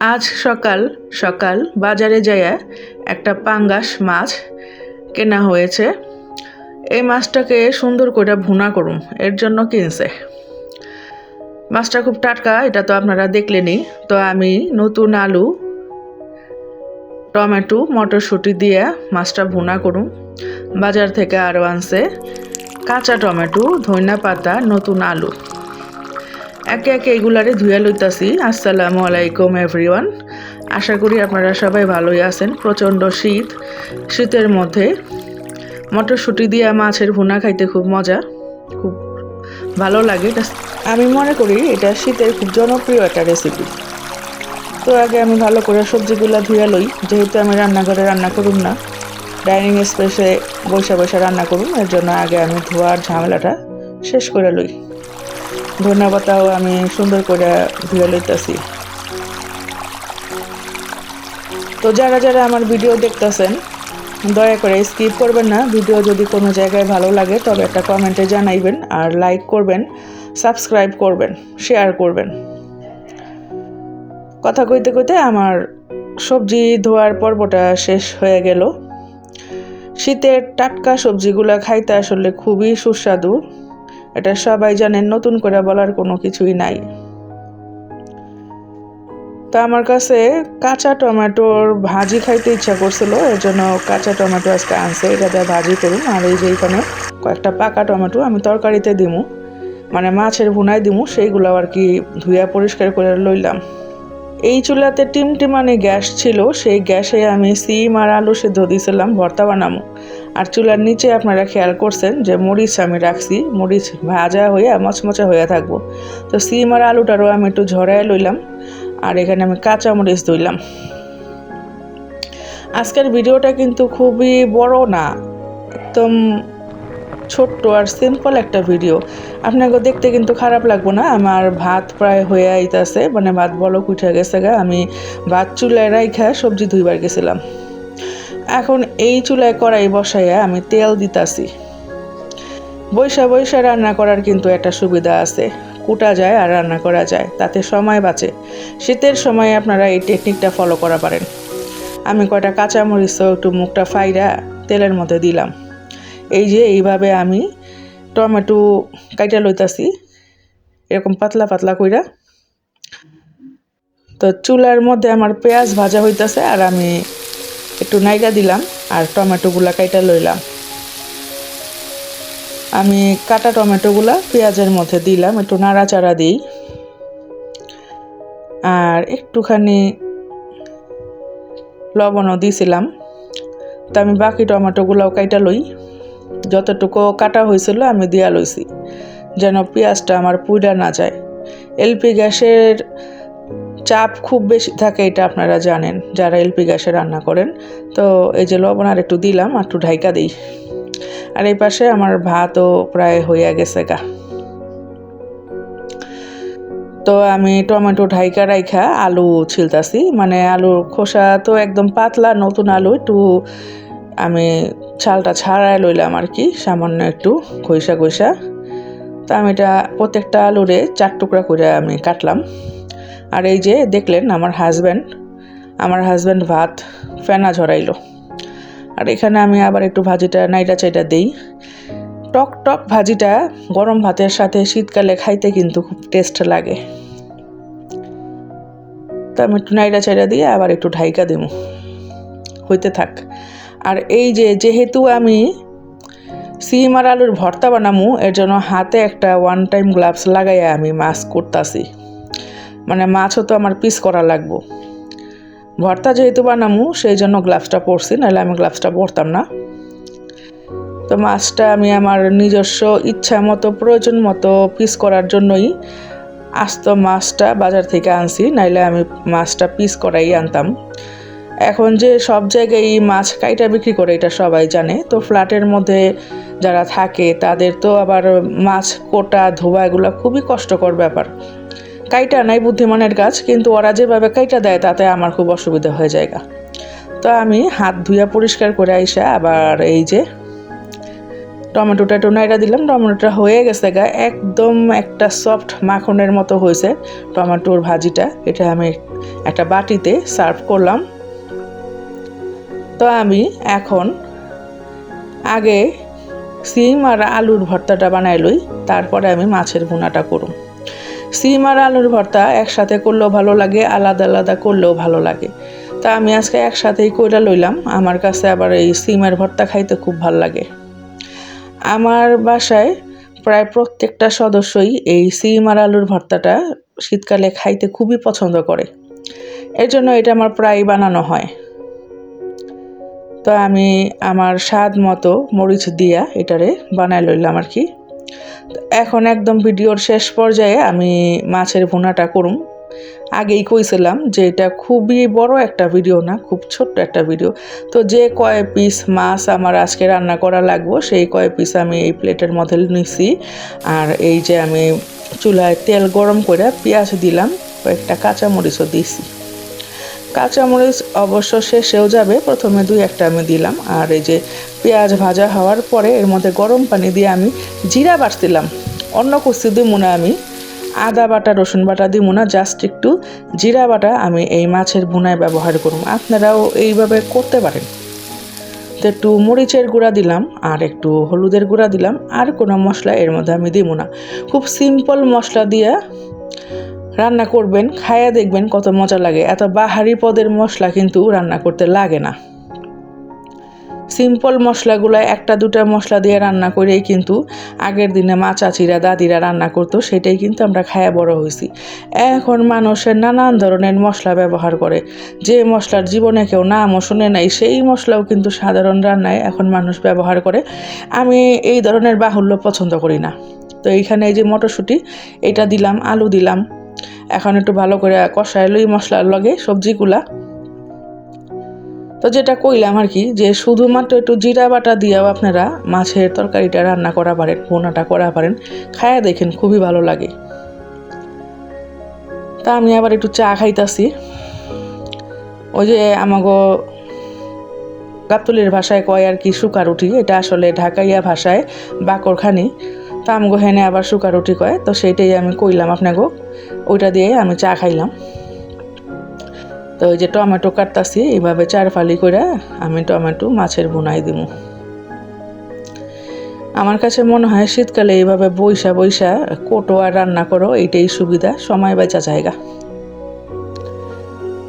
আজ সকাল সকাল বাজারে যাইয়া একটা পাঙ্গাস মাছ কেনা হয়েছে। এই মাছটাকে সুন্দর করে ভুনা করুম, এর জন্য কিনছে। মাছটা খুব টাটকা, এটা তো আপনারা দেখলেনই। তো আমি নতুন আলু, টমেটো, মটরশুঁটি দিয়ে মাছটা ভুনা করুম। বাজার থেকে আরও আনছে। কাঁচা টমেটো ধনিয়া পাতা, নতুন আলু। একে একে এগুলারে ধুয়ে লইতাছি। আসসালামু আলাইকুম এভরিওয়ান আশা করি আপনারা সবাই ভালোই আছেন। প্রচণ্ড শীত, শীতের মধ্যে। মটরশুঁটি দিয়ে মাছের ভুনা খাইতে খুব মজা। খুব ভালো লাগে। এটা আমি মনে করি এটা শীতের খুব জনপ্রিয় একটা রেসিপি তো আগে আমি ভালো করে সবজিগুলো ধুয়ে লই। যেহেতু আমি রান্নাঘরে রান্না করুম না ডাইনিং স্পেসে বসে বসে রান্না করুম, এর জন্য আগে আমি ধোয়ার ঝামেলাটা শেষ করে লই। ধনিয়া পাতাও আমি সুন্দর করে ধুয়ে লইতেছি। তো যারা যারা আমার ভিডিও দেখতেছেন, দয়া করে স্কিপ করবেন না। ভিডিও যদি কোনো জায়গায় ভালো লাগে, তবে একটা কমেন্টে জানাইবেন আর লাইক করবেন সাবস্ক্রাইব করবেন শেয়ার করবেন। কথা কইতে কইতে আমার সবজি ধোয়ার পর্বটা শেষ হয়ে গেল। শীতের টাটকা সবজিগুলো খাইতে আসলে খুবই সুস্বাদু। এটা সবাই জানেন নতুন করে বলার কোনো কিছুই নাই। তা আমার কাছে কাঁচা টমেটোর ভাজি খাইতে ইচ্ছা করছিল এর জন্য কাঁচা টমেটো আজকে আনছে, এটা দিয়ে ভাজি করুন আর এই যে এখানে কয়েকটা পাকা টমেটো আমি তরকারিতে দিমু মানে মাছের ভুনায় দিমু সেইগুলো আর কি ধুইয়া পরিষ্কার করে লইলাম। এই চুলাতে টিমটিমানি গ্যাস ছিল, সেই গ্যাসে আমি সিম আর আলু সেদ্ধ দিয়েছিলাম ভর্তা বানামো। আর চুলার নিচে আপনারা খেয়াল করছেন যে মরিচ আমি রাখছি, মরিচ ভাজা হয়ে মচমচা হয়ে থাকব। তো সিম আর আলুটারও আমি একটু ঝরাই লইলাম, আর এখানে আমি কাঁচা মরিচ ধুইলাম আজকের ভিডিওটা কিন্তু খুবই বড় না, একদম ছোট্ট আর সিম্পল একটা ভিডিও। আপনাকে দেখতে কিন্তু খারাপ লাগবো না, আমার ভাত প্রায় হয়ে আইতাছে মানে ভাত বলো উঠে গেছে গা, আমি ভাত চুলায় রাইখা সবজি ধুইবার গেছিলাম। এখন এই চুলায় কড়াই বসাইয়া আমি তেল দিতাছি। বৈশা বৈশা রান্না করার কিন্তু একটা সুবিধা আছে। কুটা যায় আর রান্না করা যায়, তাতে সময় বাঁচে। শীতের সময় আপনারা এই টেকনিকটা ফলো করা পারেন। আমি কয়টা কাঁচামরিচও একটু মুখটা ফাইরা তেলের মধ্যে দিলাম। এই যে এইভাবে আমি টমেটো কাইটা লইতাছি, এরকম পাতলা পাতলা কইরা। তো চুলার মধ্যে আমার পেঁয়াজ ভাজা হইতাছে আর আমি একটু নাইগা দিলাম আর টমেটোগুলা কাইটা লইলাম। আমি কাটা টমেটোগুলা পেঁয়াজের মধ্যে দিলাম, একটু নাড়াচাড়া দিই। আর একটুখানি লবণও দিয়েছিলাম তো আমি বাকি টমেটোগুলাও কাইটা লই। যতটুকু কাটা হয়েছিল আমি দিয়া লইছি, যেন পেঁয়াজটা আমার পুইডা না যায়। এলপি গ্যাসের চাপ খুব বেশি থাকে, এটা আপনারা জানেন, যারা এলপি গ্যাসে রান্না করেন। তো এই যে লবণ আর একটু দিলাম, আর একটু ঢাইকা দিই। আর এই পাশে আমার ভাতও প্রায় হইয়া গেছে গা। তো আমি টমেটো ঢাইকা রাইখা আলু ছিলতাছি মানে আলুর খোসা তো একদম পাতলা, নতুন আলু, একটু আমি ছালটা ছাড়াই লইলাম আর কি, সামান্য একটু ঘইসা ঘইসা তো আমি এটা প্রত্যেকটা আলুরে চার টুকরা করে আমি কাটলাম। আর এই যে দেখলেন আমার হাজব্যান্ড আমার হাজব্যান্ড ভাত ফেনা ঝরাইলো। আর এখানে আমি আবার একটু ভাজিটা নাইটা চাইটা দিই। টক টক ভাজিটা গরম ভাতের সাথে শীতকালে খাইতে কিন্তু খুব টেস্ট লাগে। তো আমি একটু নাইটা চাইটা দিয়ে আবার একটু ঢাইকা দিব হইতে থাক। আর এই যে, যেহেতু আমি সিম আর আলুর ভর্তা বানামু, এর জন্য হাতে একটা ওয়ান টাইম গ্লাভস লাগাইয়া আমি মাস্ক করতাছি। মানে মাছও তো আমার পিস করা লাগবো। ভর্তা যেহেতু বানামু, সেই জন্য গ্লাভসটা পরছি, নাহলে আমি গ্লাভসটা পরতাম না। তো মাছটা আমি আমার নিজস্ব ইচ্ছা মতো, প্রয়োজন মতো পিস করার জন্যই আস্ত মাছটা বাজার থেকে আনছি নাইলে আমি মাছটা পিস করাই আনতাম। এখন যে সব জায়গায় মাছ কাইটা বিক্রি করে, এটা সবাই জানে। তো ফ্ল্যাটের মধ্যে যারা থাকে, তাদের তো আবার মাছ কোটা ধোয়া এগুলো খুবই কষ্টকর ব্যাপার। কাইটা নাই বুদ্ধিমানের কাজ, কিন্তু ওরা যেভাবে কাইটা দেয় তাতে আমার খুব অসুবিধা হয়ে যায় তো আমি হাত ধুইয়া পরিষ্কার করে আইসা আবার এই যে টমেটোটা একটু নাইড়া দিলাম, টমেটোটা হয়ে গেছে গা, একদম একটা সফট মাখনের মতো হয়েছে টমেটোর ভাজিটা। এটা আমি একটা বাটিতে সার্ভ করলাম। তো আমি এখন আগে সিম আর আলুর ভর্তাটা বানাই লই, তারপরে আমি মাছের ভুনাটা করুম। সিম আর আলুর ভর্তা একসাথে করলেও ভালো লাগে, আলাদা আলাদা করলেও ভালো লাগে। তা আমি আজকে একসাথেই কইরা লইলাম, আমার কাছে আবার এই সিমের ভর্তা খাইতে খুব ভালো লাগে। আমার বাসায় প্রায় প্রত্যেকটা সদস্যই এই সিম আর আলুর ভর্তাটা শীতকালে খাইতে খুবই পছন্দ করে। এর জন্য এটা আমার প্রায় বানানো হয়। তো আমি আমার স্বাদ মতো মরিচ দিয়া এটারে বানাই লইলাম আর কি। এখন একদম ভিডিওর শেষ পর্যায়ে আমি মাছের ভুনাটা করুম। আগেই কইছিলাম যে এটা খুবই বড় একটা ভিডিও না, খুব ছোট্ট একটা ভিডিও। তো যে কয় পিস মাছ আমার আজকে রান্না করা লাগবো, সেই কয় পিস আমি এই প্লেটের মধ্যে নিছি। আর এই যে আমি চুলায় তেল গরম করে পেঁয়াজ দিলাম, কয়েকটা কাঁচামরিচও দিছি। কাঁচামরিচ অবশ্য শেষেও যাবে। প্রথমে দুই একটা আমি দিলাম। আর এই যে পেঁয়াজ ভাজা হওয়ার পরে এর মধ্যে গরম পানি দিয়ে আমি জিরা বাটছিলাম অন্য কুস্তি দিব না আমি। আদা বাটা, রসুন বাটা দিব না। জাস্ট একটু জিরা বাটা আমি এই মাছের ভুনায় ব্যবহার করুন আপনারাও এইভাবে করতে পারেন। তো একটু মরিচের গুঁড়া দিলাম আর একটু হলুদের গুঁড়া দিলাম। আর কোনো মশলা এর মধ্যে আমি দিব না। খুব সিম্পল মশলা দিয়ে রান্না করবেন, খায়া দেখবেন কত মজা লাগে। এত বাহারি পদের মশলা কিন্তু রান্না করতে লাগে না। সিম্পল মশলাগুলো একটা দুটা মশলা দিয়ে রান্না করেই কিন্তু আগের দিনে মা চাচিরা, দাদিরা রান্না করতো, সেটাই কিন্তু আমরা খায়া বড় হয়েছি এখন মানুষের নানান ধরনের মশলা ব্যবহার করে। যে মশলার জীবনে কেউ নামও শুনে নাই, সেই মশলাও কিন্তু সাধারণ রান্নায় এখন মানুষ ব্যবহার করে। আমি এই ধরনের বাহুল্য পছন্দ করি না। তো এইখানে এই যে মটরশুঁটি, এটা দিলাম, আলু দিলাম এখন একটু ভালো করে কষায় লই মশলার লগে সবজিগুলা। তো যেটা কইলাম আর কি, যে শুধুমাত্র একটু জিরা বাটা দিয়েও আপনারা মাছের তরকারিটা রান্না করা পারেন, ভোনাটা করা পারেন, খায়া দেখেন খুবই ভালো লাগে। তা আমি আবার একটু চা খাইতাছি। ওই যে আমাগো গাবতলির ভাষায় কয় আর কি শুকা রুটি এটা আসলে ঢাকাইয়া ভাষায় বাকরখানি। তা আমগো আবার শুকা রুটি কয়, তো সেইটাই আমি কইলাম আপনাকে ওইটা দিয়ে আমি চা খাইলাম। তো ওই যে টমেটো কাটতাছি, এইভাবে চার ফালি করে আমি টমেটো মাছের বুনাই দিব আমার কাছে মনে হয় শীতকালে এইভাবে বৈশা বৈশা কোটো আর রান্না করো, এইটাই সুবিধা, সময় বেচা জায়গা।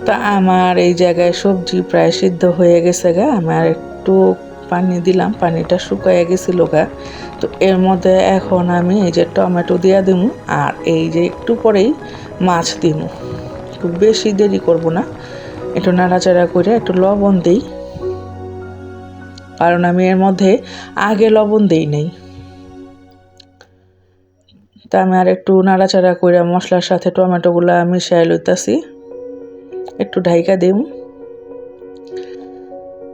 তা আমার এই জায়গায় সবজি প্রায় সিদ্ধ হয়ে গেছে গা আমার একটু পানি দিলাম, পানিটা শুকাইয়া গেছিল গা। তো এর মধ্যে এখন আমি এই যে টমেটো দিয়া দিব আর এই যে একটু পরেই মাছ দিব খুব বেশি দেরি করব না, একটু নাড়াচাড়া করে একটু লবণ দিই। কারণ আমি এর মধ্যে আগে লবণ দিই নেই। তা আমি আর একটু নাড়াচাড়া করে মশলার সাথে টমেটোগুলো মিশাই লইতাছি। একটু ঢাইকা দিম।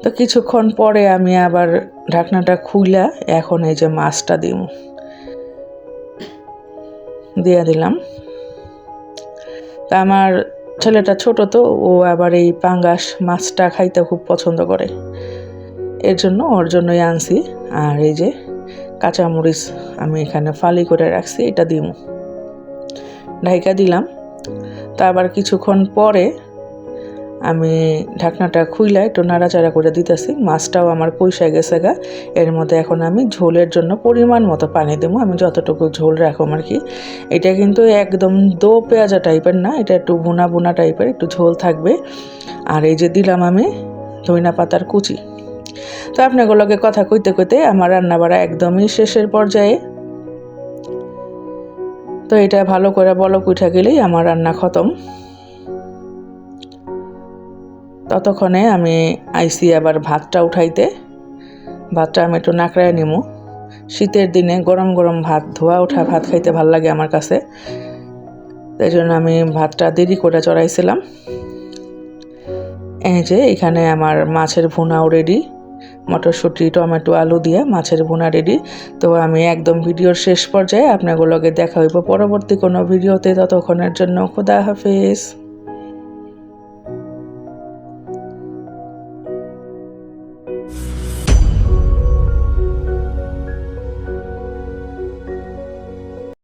তো কিছুক্ষণ পরে আমি আবার ঢাকনাটা খুইলা, এখন এই যে মাছটা দিম। দিয়ে দিলাম। তা আমার ছেলেটা ছোট তো, ও আবার এই পাঙ্গাস মাছটা খাইতে খুব পছন্দ করে। এর জন্য ওর জন্যই আনছি, আর এই যে কাঁচামরিচ আমি এখানে ফালি করে রাখছি, এটা দিম। ঢাইকা দিলাম। তা আবার কিছুক্ষণ পরে আমি ঢাকনাটা খুইলা একটু নাড়াচাড়া করে দিতেছি। মাছটাও আমার কইসা গেছে গা। এর মধ্যে এখন আমি ঝোলের জন্য পরিমাণ মতো পানি দেবো। আমি যতটুকু ঝোল রাখো আর কি। এটা কিন্তু একদম দো পেঁয়াজা টাইপের না, এটা একটু বুনা বুনা টাইপের, একটু ঝোল থাকবে। আর এই যে দিলাম আমি ধইনা পাতার কুচি। তো আপনাগুলোকে কথা কইতে কইতে আমার রান্না বাড়া একদমই শেষের পর্যায়ে। তো এটা ভালো করে বলক উঠা গেলেই আমার রান্না খতম। ততক্ষণে আমি আইসি আবার ভাতটা উঠাইতে। ভাতটা আমি একটু নাকড়ায় নিমু। শীতের দিনে গরম গরম ভাত, ধোয়া ওঠা ভাত খাইতে ভালো লাগে আমার কাছে। তাই জন্য আমি ভাতটা দেরি করে চড়াইছিলাম। এই যে এখানে আমার মাছের ভুনাও রেডি মটরশুঁটি, টমেটো, আলু দিয়ে মাছের ভুনা রেডি তো আমি একদম ভিডিওর শেষ পর্যায়ে আপনাগুলোকে দেখা হইব পরবর্তী কোনো ভিডিওতে। ততক্ষণের জন্য খোদা হাফেজ।